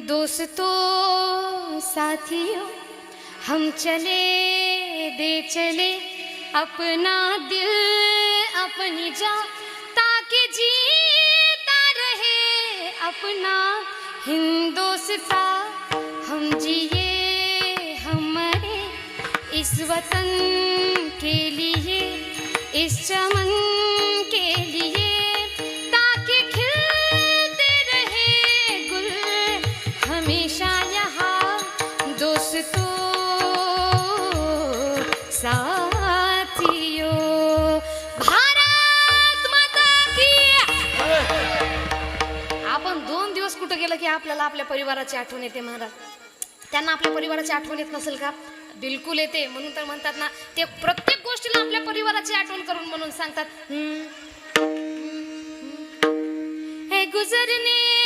दोस्तों, साथियों, हम चले दे चले अपना दिल, अपनी जा ताकि जीता रहे अपना हिंदोस्ता। हम जिए हमारे इस वतन के लिए, इस चमन हमेशा यहाँ दोस्तों साथियों भारत माता की आपण दोन दिवस कुठं गेलं की आपल्याला आपल्या परिवाराची आठवण येते महाराज? त्यांना आपल्या परिवाराची आठवण येत नसेल का? बिलकुल येते. म्हणून तर म्हणतात ना ते प्रत्येक गोष्टीला आपल्या परिवाराची आठवण करून म्हणून सांगतात हे हम्म, गुजरने